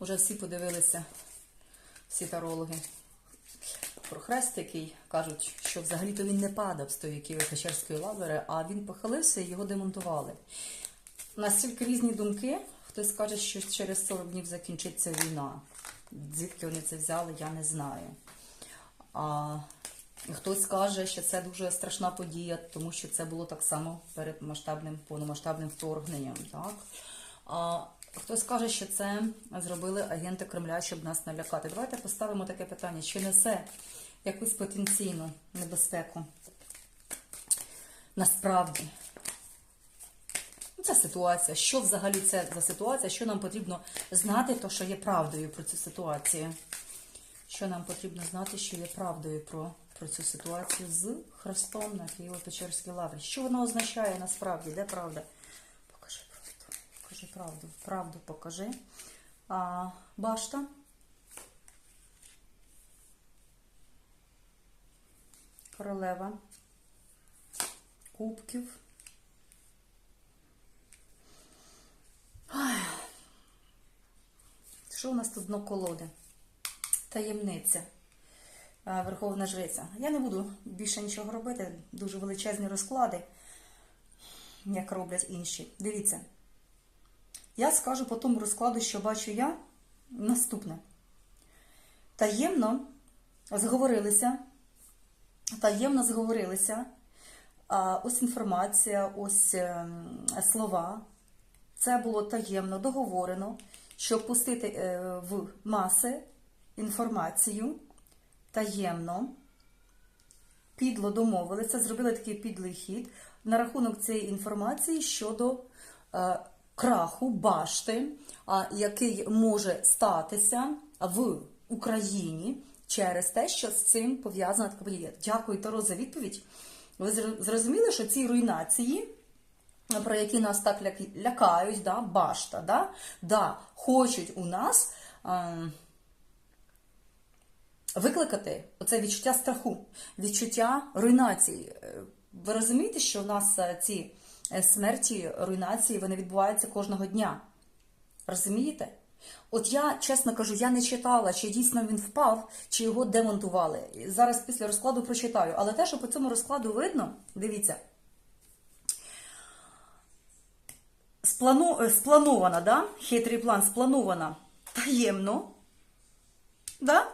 Уже всі подивилися, всі тарологи, про хрест, який кажуть, що взагалі-то він не падав з тої Києво-Печерської лаври, а він похилився і його демонтували. Настільки різні думки. Хтось каже, що через 40 днів закінчиться війна. Звідки вони це взяли, я не знаю. А хтось каже, що це дуже страшна подія, тому що це було так само перед масштабним повномасштабним вторгненням. Так? А хтось каже, що це зробили агенти Кремля, щоб нас налякати. Давайте поставимо таке питання: чи несе якусь потенційну небезпеку? Насправді. Ну, Це ситуація. Що взагалі це за ситуація? Що нам потрібно знати, то що є правдою про цю ситуацію? Що нам потрібно знати, що є правдою про, про цю ситуацію з Христом на Києво-Печерській лаврі? Що вона означає насправді? Де правда? Покажи правду. Правду покажи. А, башта. Королева. Кубків. Що у нас тут дно колоди? Таємниця. Верховна жриця. Я не буду більше нічого робити. Дуже величезні розклади, як роблять інші. Дивіться. Я скажу по тому розкладу, що бачу я, наступне. Таємно зговорилися. Таємно зговорилися. Ось інформація, ось ем, слова. Це було таємно договорено, щоб пустити е, в маси інформацію таємно, підло домовилися, зробили такий підлий хід на рахунок цієї інформації щодо е, краху башти, який може статися в Україні через те, що з цим пов'язана така подія. Дякую, Таро, за відповідь. Ви зрозуміли, що ці руйнації про які нас так лякають, да, башта, да, да, хочуть у нас ем, викликати оце відчуття страху, відчуття руйнації. Е, Ви розумієте, що у нас е, ці смерті, руйнації, вони відбуваються кожного дня. Розумієте? От я, чесно кажу, я не читала, чи дійсно він впав, чи його демонтували. Зараз після розкладу прочитаю. Але те, що по цьому розкладу видно, дивіться. сплану, е, спланована, да? хитрий план спланована таємно. Да?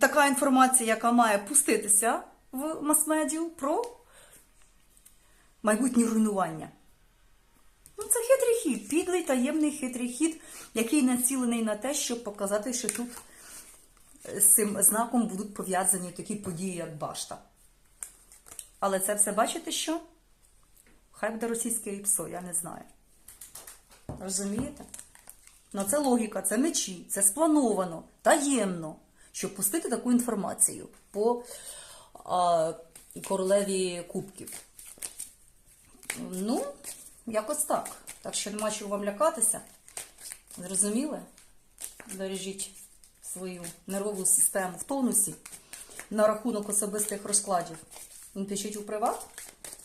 Така інформація, яка має пуститися в мас-медіу про майбутнє руйнування. Ну, це хитрий хід, підлий таємний хитрий хід, який націлений на те, щоб показати, що тут е, з цим знаком будуть пов'язані такі події, як башта. Але це все бачите що? Хай буде російське ІПСО, я не знаю. Розумієте? Ну, це логіка, це мечі, це сплановано, таємно, щоб пустити таку інформацію по а, королеві кубків. Ну, якось так. Так що нема чого вам лякатися. Зрозуміли? Бережіть свою нервову систему в тонусі на рахунок особистих розкладів. Пишіть у приват.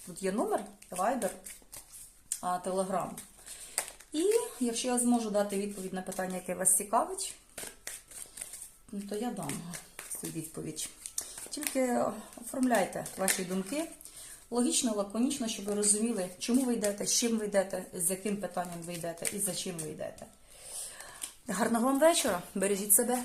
Тут є номер, вайбер, телеграм. І якщо я зможу дати відповідь на питання, яке вас цікавить, ну, то я дам цю відповідь. Тільки оформляйте ваші думки логічно, лаконічно, щоб ви розуміли, чому ви йдете, з чим ви йдете, з яким питанням ви йдете і за чим ви йдете. Гарного вам вечора! Бережіть себе!